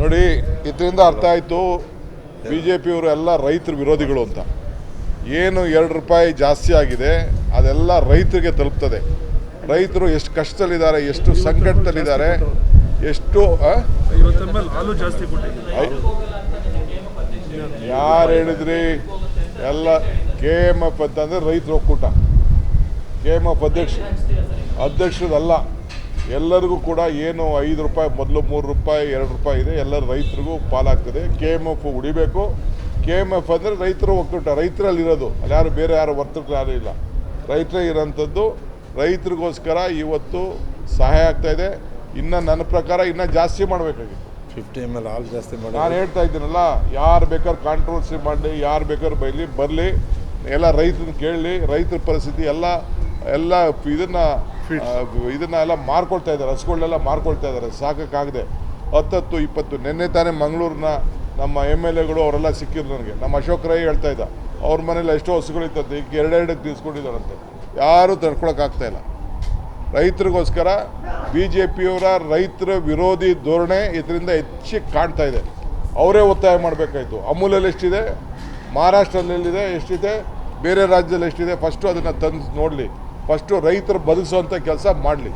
ನೋಡಿ, ಇದರಿಂದ ಅರ್ಥ ಆಯಿತು ಬಿ ಜೆ ಪಿಯವರು ಎಲ್ಲ ರೈತರ ವಿರೋಧಿಗಳು ಅಂತ. ಏನು ಎರಡು ರೂಪಾಯಿ ಜಾಸ್ತಿ ಆಗಿದೆ, ಅದೆಲ್ಲ ರೈತರಿಗೆ ತಲುಪ್ತದೆ. ರೈತರು ಎಷ್ಟು ಕಷ್ಟದಲ್ಲಿದ್ದಾರೆ, ಎಷ್ಟು ಸಂಕಟದಲ್ಲಿದ್ದಾರೆ, ಎಷ್ಟು ಯಾರು ಹೇಳಿದ್ರಿ? ಎಲ್ಲ ಕೆ ಎಂ ಎಫ್ ಅಂತಂದರೆ ರೈತರ ಒಕ್ಕೂಟ. ಕೆ ಎಂ ಎಫ್ ಅಧ್ಯಕ್ಷ, ಅಧ್ಯಕ್ಷರದಲ್ಲ. ಎಲ್ಲರಿಗೂ ಕೂಡ ಏನು ಐದು ರೂಪಾಯಿ ಮೊದಲು ಮೂರು ರೂಪಾಯಿ ಎರಡು ರೂಪಾಯಿ ಇದೆ ಎಲ್ಲ ರೈತರಿಗೂ ಪಾಲಾಗ್ತದೆ. ಕೆ ಎಂ ಎಫ್ ಉಡಿಬೇಕು. ಕೆ ಎಂ ಎಫ್ ಅಂದರೆ ರೈತರು ಒಕ್ಕೂಟ ರೈತರಲ್ಲಿರೋದು. ಅಲ್ಲಿ ಯಾರು ಬೇರೆ ಯಾರು ವರ್ತಕರು ಯಾರು ಇಲ್ಲ. ರೈತರೇ ಇರೋಂಥದ್ದು. ರೈತರಿಗೋಸ್ಕರ ಇವತ್ತು ಸಹಾಯ ಆಗ್ತಾ ಇದೆ. ಇನ್ನು ನನ್ನ ಪ್ರಕಾರ ಇನ್ನೂ ಜಾಸ್ತಿ ಮಾಡಬೇಕಾಗಿತ್ತು. ಫಿಫ್ಟಿ ಎಂ ಎಲ್ ಹಾಲು ಜಾಸ್ತಿ ಮಾಡಿ. ನಾನು ಹೇಳ್ತಾ ಇದ್ದೀನಲ್ಲ ಯಾರು ಬೇಕಾದ್ರೆ ಕಾಂಟ್ರವರ್ಸಿ ಮಾಡಲಿ ಯಾರು ಬೇಕಾದ್ರೆ ಬೈಲಿ ಬರಲಿ. ಎಲ್ಲ ರೈತರನ್ನ ಕೇಳಲಿ ರೈತರ ಪರಿಸ್ಥಿತಿ ಎಲ್ಲ ಎಲ್ಲ ಇದನ್ನ ಆ, ಇದನ್ನ ಎಲ್ಲ ಮಾರ್ಕೊಳ್ತಾ ಇದ್ದಾರೆ ಹಸುಗಳನ್ನೆಲ್ಲ ಮಾರ್ಕೊಳ್ತಾ ಇದ್ದಾರೆ. ಸಾಕಾಗದೆ ಹತ್ತತ್ತು ಇಪ್ಪತ್ತು ನಿನ್ನೆ ತಾನೇ ಮಂಗಳೂರಿನ ನಮ್ಮ ಎಂ ಎಲ್ ಎಗಳು ಅವರೆಲ್ಲ ಸಿಕ್ಕಿದ್ರು ನನಗೆ. ನಮ್ಮ ಅಶೋಕ್ ರೈ ಹೇಳ್ತಾ ಇದ್ದ ಅವ್ರ ಮನೇಲಿ ಎಷ್ಟೋ ಹಸುಗಳಿತ್ತಂತೆ ಈಗ ಎರಡೆರಡಕ್ಕೆ ನಿಲ್ಸ್ಕೊಂಡಿದ್ದಾರಂತೆ ಯಾರೂ ತಡ್ಕೊಳಕ್ಕಾಗ್ತಾ ಇಲ್ಲ. ರೈತರಿಗೋಸ್ಕರ ಬಿ ಜೆ ಪಿಯವರ ರೈತರ ವಿರೋಧಿ ಧೋರಣೆ ಇದರಿಂದ ಹೆಚ್ಚಿಗೆ ಕಾಣ್ತಾ ಇದೆ. ಅವರೇ ಒತ್ತಾಯ ಮಾಡಬೇಕಾಯ್ತು. ಅಮೂಲಲ್ಲಿ ಎಷ್ಟಿದೆ? ಮಹಾರಾಷ್ಟ್ರದಲ್ಲಿದೆ ಎಷ್ಟಿದೆ? ಬೇರೆ ರಾಜ್ಯದಲ್ಲಿ ಎಷ್ಟಿದೆ? ಫಸ್ಟು ಅದನ್ನು ತಂದು ನೋಡಲಿ. ಫಸ್ಟು ರೈತರು ಬದುಕಿಸುವಂಥ ಕೆಲಸ ಮಾಡಲಿ.